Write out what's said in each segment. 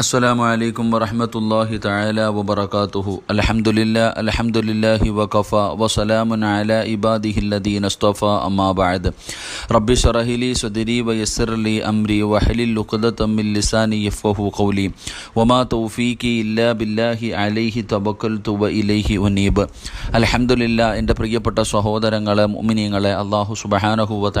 അസ്സലാമു അലൈക്കും വറഹമത്തല്ലാഹി തആല വബറകാതുഹു. അൽഹംദുലില്ലാ അൽഹംദുലില്ലാഹി വകഫ വസലാമുൻ അലാ ഇബാദിഹി അല്ലദീന ഇസ്തഫ അമ്മാ ബഅദ്. റബ്ബി ശറഹ് ലി സദ്രി വയസ്സിർ ലി അംരി വഹ്ലിൽ ഉഖ്ദതം മിൻ ലിസാനി യഫ്ഖഹു ഖൗലി. വമാ തൗഫീഖി ഇല്ലാ ബില്ലാഹി അലൈഹി തവക്കൽതു വ ഇലൈഹി ഉനീബ്. അൽഹംദുലില്ലാ എന്റെ പ്രിയപ്പെട്ട സഹോദരങ്ങളെ മുഅ്മിനീങ്ങളെ അല്ലാഹു സുബ്ഹാനഹു വ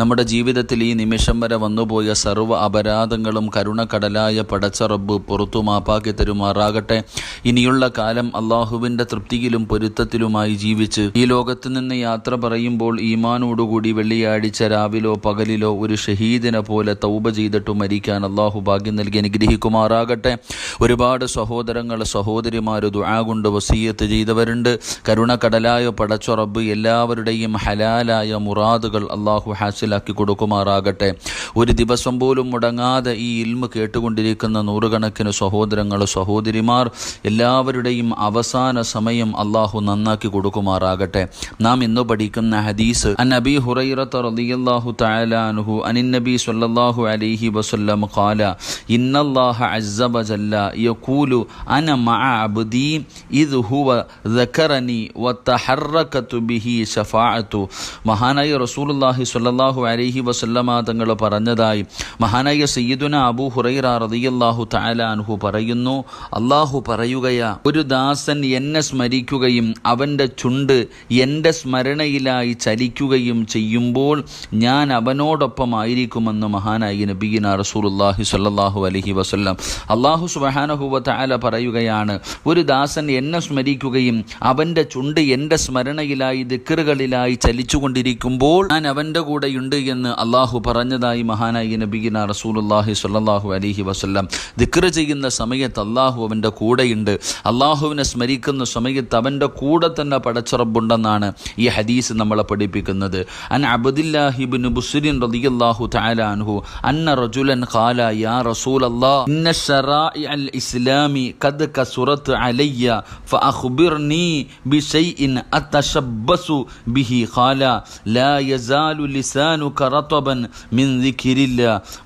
നമ്മുടെ ജീവിതത്തിൽ ഈ നിമിഷം വരെ വന്നുപോയ സർവ അപരാധങ്ങളും കരുണ കടലായ പട പടച്ച പുറത്തു മാപ്പാക്കി തരുമാറാകട്ടെ. ഇനിയുള്ള കാലം അള്ളാഹുവിന്റെ തൃപ്തിയിലും പൊരുത്തത്തിലുമായി ജീവിച്ച് ഈ ലോകത്ത് നിന്ന് യാത്ര പറയുമ്പോൾ ഈമാനോടുകൂടി വെള്ളിയാഴ്ച രാവിലോ പകലിലോ ഒരു ഷഹീദിനെ പോലെ തൗബ ചെയ്തിട്ട് മരിക്കാൻ അള്ളാഹു ഭാഗ്യം നൽകി അനുഗ്രഹിക്കുമാറാകട്ടെ. ഒരുപാട് സഹോദരങ്ങൾ സഹോദരിമാർ ദുആ കൊണ്ട് വസീയത്ത് ചെയ്തവരുണ്ട്. കരുണക്കടലായ പടച്ചുറബ് എല്ലാവരുടെയും ഹലാലായ മുറാദുകൾ അള്ളാഹു ഹാസിലാക്കി കൊടുക്കുമാറാകട്ടെ. ഒരു ദിവസം പോലും മുടങ്ങാതെ ഈ ഇൽമ് കേട്ടുകൊണ്ടിരിക്കുന്ന നൂറുകണക്കിന് സഹോദരങ്ങൾ സഹോദരിമാർ എല്ലാവരുടെയും അവസാന സമയം അള്ളാഹു നന്നാക്കി കൊടുക്കുമാറാകട്ടെ നാം ഇന്ന് പഠിക്കുന്ന ഹദീസ് അൻ അബി ഹുറൈറത്ത് റളിയല്ലാഹു തആല അൻഹു അനിൻ നബി സ്വല്ലല്ലാഹു അലൈഹി വസല്ലം ഖാല ഇന്നല്ലാഹ അസ്സ വജല്ല യഖൂലു അന മഅ അബ്ദി ഇദ് ഹുവ ذكرني وتحركت به ശഫാഅത്തു മഹാനായ റസൂലുള്ളാഹി സ്വല്ലല്ലാഹു അലൈഹി വസല്ലമ തങ്ങൾ പറഞ്ഞതായി മഹാനായ സയ്യിദുന അബൂ ഹുറൈറ റളിയല്ലാഹു തആല അൻഹു പറയുന്നു. അള്ളാഹു പറയുകയാ ഒരു ദാസൻ എന്നെ സ്മരിക്കുകയും അവന്റെ ചുണ്ട് എന്റെ സ്മരണയിലായി ചലിക്കുകയും ചെയ്യുമ്പോൾ ഞാൻ അവനോടൊപ്പമായിരിക്കുമെന്ന് മഹാനായി നബീന റസൂലുള്ളാഹി സ്വല്ലല്ലാഹു അലഹി വസല്ലം. അള്ളാഹു സുബ്ഹാനഹു താല പറയുകയാണ് ഒരു ദാസൻ എന്നെ സ്മരിക്കുകയും അവന്റെ ചുണ്ട് എന്റെ സ്മരണയിലായി ദിക്കറുകളിലായി ചലിച്ചുകൊണ്ടിരിക്കുമ്പോൾ ഞാൻ അവന്റെ കൂടെയുണ്ട് എന്ന് അള്ളാഹു പറഞ്ഞതായി മഹാനായി നബീന റസൂലുള്ളാഹി സ്വല്ലല്ലാഹു അലഹി വസല്ലം. ദിക്ർ ചെയ്യുന്ന സമയത്ത് അള്ളാഹു അവന്റെ കൂടെയുണ്ട്. അള്ളാഹുവിനെ സ്മരിക്കുന്ന സമയത്ത് അവന്റെ കൂടെ തന്നെ പടച്ചുറപ്പുണ്ടെന്നാണ് ഈ ഹദീസ് നമ്മളെ പഠിപ്പിക്കുന്നത്. അൻ അബ്ദുല്ലാഹിബിൻ അൻഹു അന്ന ഖാല യാ ഇന്ന അൽ ഇസ്ലാമി അലയ്യ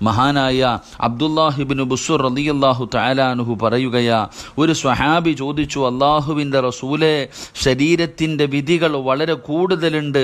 മഹാനായ അബ്ദുല്ലാഹിബിൻ ബുസുർ റളിയല്ലാഹു തആല അൻഹു പറയുകയാ ഒരു സ്വഹാബി ചോദിച്ചു അള്ളാഹുവിന്റെ റസൂലെ ശരീരത്തിന്റെ വിധികൾ വളരെ കൂടുതലുണ്ട്.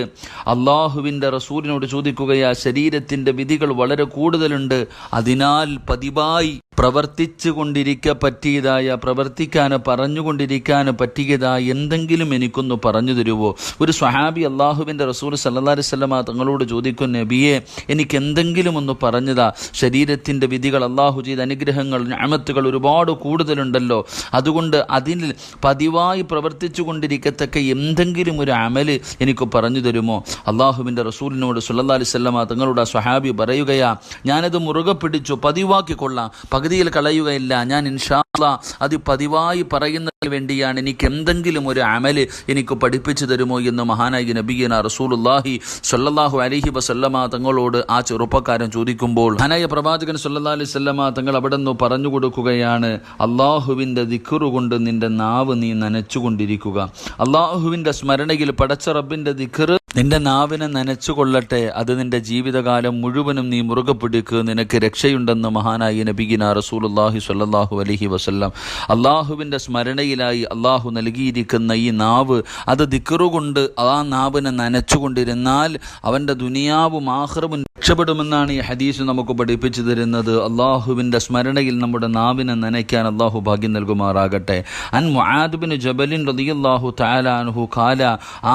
അള്ളാഹുവിന്റെ റസൂലിനോട് ചോദിക്കുകയാ ശരീരത്തിന്റെ വിധികൾ വളരെ കൂടുതലുണ്ട് അതിനാൽ പതിവായി പ്രവർത്തിച്ചു കൊണ്ടിരിക്ക പറ്റിയതായ പ്രവർത്തിക്കാൻ പറഞ്ഞുകൊണ്ടിരിക്കാൻ പറ്റിയതായ എന്തെങ്കിലും എനിക്കൊന്ന് പറഞ്ഞു തരുമോ ഒരു സ്വഹാബി അള്ളാഹുവിന്റെ റസൂൽ സല്ലാ സ്വലമ തങ്ങളോട് ചോദിക്കും നബിയെ എനിക്ക് എന്തെങ്കിലും ഒന്ന് പറഞ്ഞതാ. ശരീരത്തിന്റെ വിധികൾ അള്ളാഹു ചെയ്ത അനുഗ്രഹങ്ങൾ ഞാമത്തുകൾ ഒരുപാട് കൂടുതലുണ്ടല്ലോ. അതുകൊണ്ട് അതിൽ പതിവായി പ്രവർത്തിച്ചു കൊണ്ടിരിക്കത്തക്ക എന്തെങ്കിലും ഒരു അമൽ എനിക്ക് പറഞ്ഞു തരുമോ? അള്ളാഹുവിന്റെ റസൂലിനോട് സുല്ലാ അലിസ്വല്ലമ തങ്ങളോട് സ്വഹാബി പറയുകയാ ഞാനത് മുറുകെ പിടിച്ചു പതിവാക്കി കൊള്ളാം പകുതിയിൽ കളയുകയില്ല. ഞാൻ ഇൻഷാല്ല അത് പതിവായി പറയുന്നതിന് വേണ്ടിയാണ് എനിക്ക് എന്തെങ്കിലും ഒരു അമൽ എനിക്ക് പഠിപ്പിച്ചു തരുമോ എന്ന് മഹാനായി നബീന റസൂലുല്ലാഹി സല്ലാഹു അലൈഹി വസല്ലമ തങ്ങളോട് ആ ചെറുപ്പക്കാരൻ ചോദിക്കുമ്പോൾ മഹാനായ പ്രവാചകൻ സല്ലാ അലൈഹി വസല്ലമ തങ്ങൾ അവിടെ നിന്ന് പറഞ്ഞു കൊടുക്കുകയാണ് അള്ളാഹുവിന്റെ ദിഖറുകൊണ്ട് നിന്റെ നാവ് നീ നനച്ചുകൊണ്ടിരിക്കുക. അള്ളാഹുവിന്റെ സ്മരണയിൽ പടച്ച റബ്ബിന്റെ ദിഖറ് നിന്റെ നാവിനെ നനച്ചുകൊള്ളട്ടെ അത് നിന്റെ ജീവിതകാലം മുഴുവനും നീ മുറുകെ പിടിക്കുക നിനക്ക് രക്ഷയുണ്ടെന്ന് മഹാനായി നബിഗിന റസൂലുല്ലാഹി സ്വല്ലല്ലാഹു അലഹി വസ്ല്ലാം അള്ളാഹുവിന്റെ സ്മരണയിലായി അള്ളാഹു നൽകിയിരിക്കുന്ന ഈ നാവ് അത് ദിക്കറുകൊണ്ട് ആ നാവിനെ നനച്ചുകൊണ്ടിരുന്നാൽ അവന്റെ ദുനിയാവും ആഹ്റവും രക്ഷപ്പെടുമെന്നാണ് ഈ ഹദീസ് നമുക്ക് പഠിപ്പിച്ചു തരുന്നത്. അള്ളാഹുവിന്റെ സ്മരണയിൽ നമ്മുടെ നാവിനെ നനയ്ക്കാൻ അള്ളാഹു ഭാഗ്യം നൽകുമാറാകട്ടെ. അൻ മുആദുബിൻ ജബലിൻ റളിയല്ലാഹു തആല അൻഹു ഖാല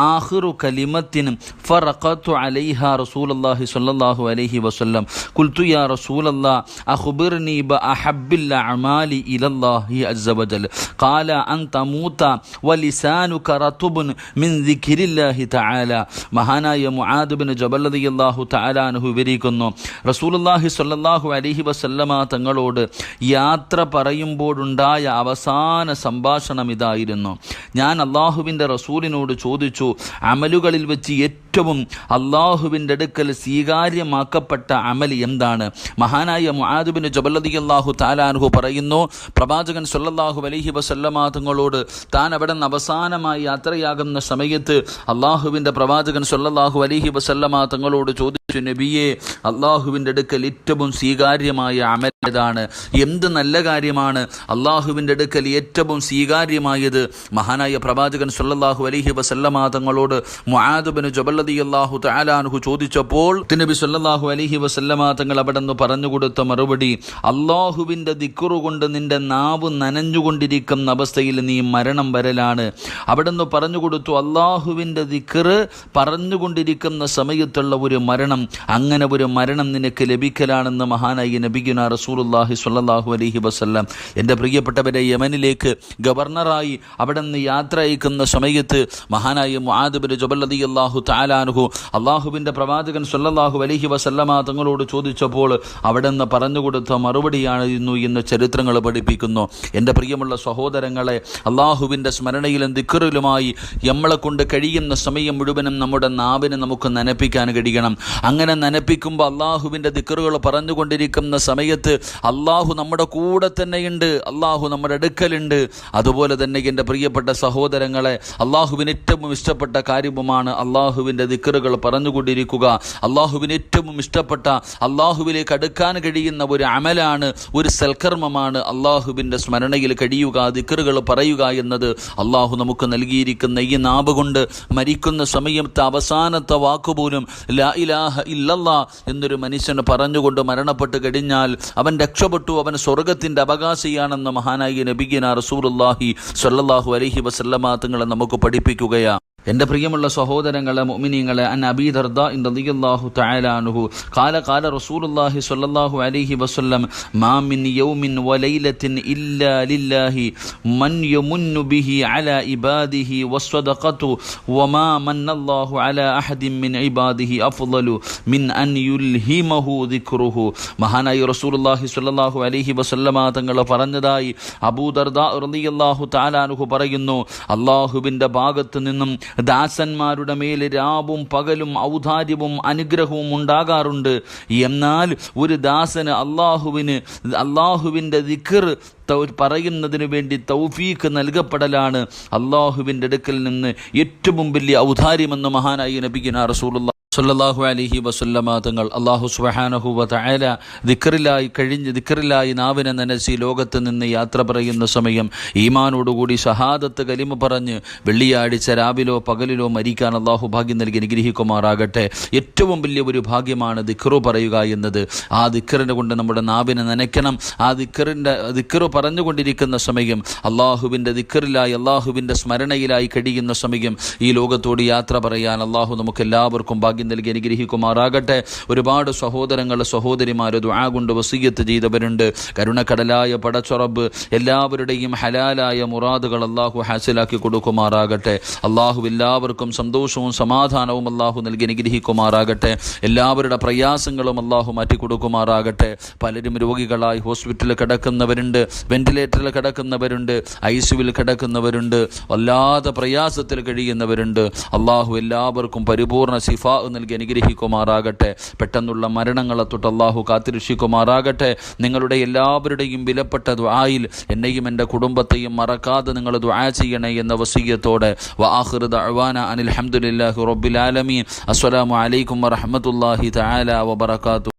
ആഖിറു കലിമത്തിൻ فرقت عليها رسول الله صلى الله عليه وسلم قلت يا رسول الله أخبرني بأحب الأعمال إلى الله عز وجل قال أن تموت ولسانك رطب من ذكر الله تعالى മഹാനായ മുആദ് ബിൻ ജബൽ റളിയല്ലാഹു തആല അൻഹു വിവരിക്കുന്നു റസൂലുള്ളാഹി സ്വല്ലല്ലാഹു അലൈഹി വസല്ലമ തങ്ങളോട് യാത്ര പറയുമ്പോഴുണ്ടായ അവസാന സംഭാഷണം ഇതായിരുന്നു ഞാൻ അള്ളാഹുവിൻ്റെ റസൂലിനോട് ചോദിച്ചു അമലുകളിൽ വെച്ച് ഏറ്റവും അള്ളാഹുവിന്റെ അടുക്കൽ സ്വീകാര്യമാക്കപ്പെട്ട അമൽ എന്താണ്? മഹാനായ മുഹാദുബിന് ജബല്ലതി അള്ളാഹു താലാൻഹു പറയുന്നു പ്രവാചകൻ സല്ലല്ലാഹു അലഹി വസല്ലമ തങ്ങളോട് താൻ അവിടെ നിന്ന് അവസാനമായി യാത്രയാകുന്ന സമയത്ത് അള്ളാഹുവിന്റെ പ്രവാചകൻ സല്ലല്ലാഹു അലഹി വസല്ലമ തങ്ങളോട് ചോദിച്ചു നബിയെ അള്ളാഹുവിന്റെ അടുക്കൽ ഏറ്റവും സ്വീകാര്യമായ അമൽ ഏതാണ്? എന്ത് നല്ല കാര്യമാണ്? അള്ളാഹുവിന്റെ അടുക്കൽ ഏറ്റവും സ്വീകാര്യമായത്? മഹാനായ പ്രവാചകൻ സല്ലല്ലാഹു അലഹി വസല്ലമ തങ്ങളോട് മുആദുബിന് ജബല്ലതി അള്ളാഹു തലാൻഹു ചോദിച്ചപ്പോൾ നബി സല്ലല്ലാഹു അലൈഹി വസല്ലമ തങ്ങൾ അവിടെ നിന്ന് പറഞ്ഞു കൊടുത്ത മറുപടി അള്ളാഹുവിന്റെ ദിക്കുറു കൊണ്ട് നിന്റെ നാവ് നനഞ്ഞുകൊണ്ടിരിക്കുന്ന അവസ്ഥയിൽ നീ മരണം വരലാണ്. അവിടെ നിന്ന് പറഞ്ഞു കൊടുത്തു അള്ളാഹുവിന്റെ ദിക്കറ് പറഞ്ഞുകൊണ്ടിരിക്കുന്ന സമയത്തുള്ള ഒരു മരണം അങ്ങനെ ഒരു മരണം നിനക്ക് ലഭിക്കലാണെന്ന് മഹാനായി നബിഗുന റസൂലുല്ലാഹി സ്വല്ലല്ലാഹു അലൈഹി വസല്ലം. എന്റെ പ്രിയപ്പെട്ടവരെ യമനിലേക്ക് ഗവർണറായി അവിടെ നിന്ന് യാത്ര അയക്കുന്ന സമയത്ത് മഹാനായ മുഹാദബിന് ജബല്ലതി അള്ളാഹു താലാനുഹു അള്ളാഹുവിന്റെ പ്രവാചകൻ സല്ലാഹു അലഹി വസല്ലമ തങ്ങളോട് ചോദിച്ചപ്പോൾ അവിടെ നിന്ന് പറഞ്ഞുകൊടുത്ത മറുപടിയായിരുന്നു എന്ന് ചരിത്രങ്ങൾ പഠിപ്പിക്കുന്നു. എന്റെ പ്രിയമുള്ള സഹോദരങ്ങളെ അള്ളാഹുവിന്റെ സ്മരണയിലും ദിക്കറിലുമായി നമ്മളെ കൊണ്ട് കഴിയുന്ന സമയം മുഴുവനും നമ്മുടെ നാവിനെ നമുക്ക് നനപ്പിക്കാൻ കഴിയണം. അങ്ങനെ നനപ്പിക്കുമ്പോൾ അള്ളാഹുവിന്റെ ദിക്കറുകൾ പറഞ്ഞുകൊണ്ടിരിക്കുന്ന സമയത്ത് അള്ളാഹു നമ്മുടെ കൂടെ തന്നെയുണ്ട് അള്ളാഹു നമ്മുടെ അടുക്കലുണ്ട്. അതുപോലെ തന്നെ എന്റെ പ്രിയപ്പെട്ട സഹോദരങ്ങളെ അള്ളാഹുവിന് ഏറ്റവും ഇഷ്ടപ്പെട്ട കാര്യവുമാണ് അള്ളാഹുവിന്റെ ദിക്കറുകൾ പറഞ്ഞുകൊണ്ടിരിക്കുക. അള്ളാഹുവിന് ഏറ്റവും ഇഷ്ടപ്പെട്ട അള്ളാഹുവിലേക്ക് അടുക്കാൻ കഴിയുന്ന ഒരു അമലാണ് ഒരു സൽക്കർമ്മമാണ് അള്ളാഹുവിന്റെ സ്മരണയിൽ കഴിയുക ദിക്കറുകൾ പറയുക എന്നത്. അള്ളാഹു നമുക്ക് നൽകിയിരിക്കുന്ന ഈ നാവ് കൊണ്ട് മരിക്കുന്ന സമയത്ത് അവസാനത്തെ വാക്കുപോലും ലാ ഇലാഹ ഇല്ലല്ലാ എന്നൊരു മനുഷ്യന് പറഞ്ഞുകൊണ്ട് മരണപ്പെട്ട് കഴിഞ്ഞാൽ അവൻ രക്ഷപ്പെട്ടു അവൻ സ്വർഗത്തിന്റെ അവകാശിയാണെന്ന് മഹാനായി നബിഗിന റസൂർ സ്വല്ലല്ലാഹു അലൈഹി വസല്ലമ തങ്ങളെ നമുക്ക് പഠിപ്പിക്കുകയാണ്. എന്റെ പ്രിയമുള്ള സഹോദരങ്ങളെ മുഅ്മിനീങ്ങളെ അൻ അബീ ദർദ റളിയല്ലാഹു തആല കാല ഖാല റസൂലുള്ളാഹി സ്വല്ലല്ലാഹു അലൈഹി വസല്ലം മാ മിൻ യൗമിൻ വലൈലത്തിൻ ഇല്ലാ ലില്ലാഹി മൻ യമുന്നു ബിഹി അലാ ഇബാദിഹി വസ്സദഖതു വമാ മന്നല്ലാഹു അലാ അഹദിൻ മിൻ ഇബാദിഹി അഫ്ളലു മിൻ അൻ യുൽഹിമഹു ദിക്റുഹു മഹാനായി റസൂലുള്ളാഹി സ്വല്ലല്ലാഹു അലൈഹി വസല്ലമ തങ്ങൾ പറഞ്ഞതായി അബൂ ദർദ റളിയല്ലാഹു തആല പറയുന്നു അള്ളാഹുവിന്റെ ഭാഗത്തു നിന്നും ദാസന്മാരുടെ മേൽ രാവും പകലും ഔദാര്യവും അനുഗ്രഹവും ഉണ്ടാകാറുണ്ട്. എന്നാൽ ഒരു ദാസന് അള്ളാഹുവിന് അള്ളാഹുവിന്റെ ദിക്കർ പറയുന്നതിന് വേണ്ടി തൗഫീക്ക് നൽകപ്പെടലാണ്. അള്ളാഹുവിന്റെ അടുക്കൽ നിന്ന് ഏറ്റവും വലിയ ഔദാര്യമെന്ന് മഹാനായി നബിഗിന റസൂലുള്ള സല്ലല്ലാഹു അലിഹി വസല്ലമ തങ്ങൾ അള്ളാഹു സുബ്ഹാനഹു വ ദിക്കറിലായി കഴിഞ്ഞ് ദിക്കറിലായി നാവിനെ ഈ ലോകത്ത് നിന്ന് യാത്ര പറയുന്ന സമയം ഈമാനോടുകൂടി ഷഹാദത്ത് കലിമ പറഞ്ഞ് വെള്ളിയാഴ്ച രാവിലോ പകലിലോ മരിക്കാൻ അള്ളാഹു ഭാഗ്യം നൽകി അനുഗ്രഹിക്കുമാറാകട്ടെ. ഏറ്റവും വലിയ ഒരു ഭാഗ്യമാണ് ദിക്കറു പറയുക എന്നത്. ആ ദിക്കറിനെ കൊണ്ട് നമ്മുടെ നാവിനെ നനയ്ക്കണം. ആ ദിക്കറിന്റെ ദിക്റു പറഞ്ഞുകൊണ്ടിരിക്കുന്ന സമയം അള്ളാഹുവിന്റെ ദിക്കറിലായി അള്ളാഹുവിന്റെ സ്മരണയിലായി കഴിയുന്ന സമയം ഈ ലോകത്തോട് യാത്ര പറയാൻ അള്ളാഹു നമുക്ക് എല്ലാവർക്കും ഭാഗ്യം നൽകി അനുഗ്രഹിക്കുമാറാകട്ടെ. ഒരുപാട് സഹോദരങ്ങൾ സഹോദരിമാർ ദുആ കൊണ്ട് വസീയത്ത് ചെയ്തവരുണ്ട്. കരുണക്കടലായ പടച്ചുറബ് എല്ലാവരുടെയും ഹലാലായ മുറാദുകൾ അള്ളാഹു ഹാസിലാക്കി കൊടുക്കുമാറാകട്ടെ. അള്ളാഹു എല്ലാവർക്കും സന്തോഷവും സമാധാനവും അള്ളാഹു നൽകി അനുഗ്രഹിക്കുമാറാകട്ടെ. എല്ലാവരുടെ പ്രയാസങ്ങളും അള്ളാഹു മാറ്റി കൊടുക്കുമാറാകട്ടെ. പലരും രോഗികളായി ഹോസ്പിറ്റലിൽ കിടക്കുന്നവരുണ്ട് വെന്റിലേറ്ററിൽ കിടക്കുന്നവരുണ്ട് ഐ സിയുവിൽ കിടക്കുന്നവരുണ്ട് വല്ലാതെ പ്രയാസത്തിൽ കഴിയുന്നവരുണ്ട്. അള്ളാഹു എല്ലാവർക്കും പരിപൂർണ ശിഫാ നൽകി അനുഗ്രഹിക്കുമാറാകട്ടെ. പെട്ടെന്നുള്ള മരണങ്ങളെ തൊട്ട് അള്ളാഹു കാത്തിരക്ഷിക്കുമാറാകട്ടെ. നിങ്ങളുടെ എല്ലാവരുടെയും വിലപ്പെട്ട ദ്വായിൽ എന്നെയും എന്റെ കുടുംബത്തെയും മറക്കാതെ നിങ്ങൾ ദ്വാ ചെയ്യണേ എന്ന വസീയത്തോടെ. വാഹൃദ അഴ്വാന അനിൽ അഹമ്മദില്ലാഹി റബ്ബിൽ ആലമീൻ. അസ്സലാമു അലൈക്കും വറഹമത്തല്ലാഹി തആല വബറകാതുഹു.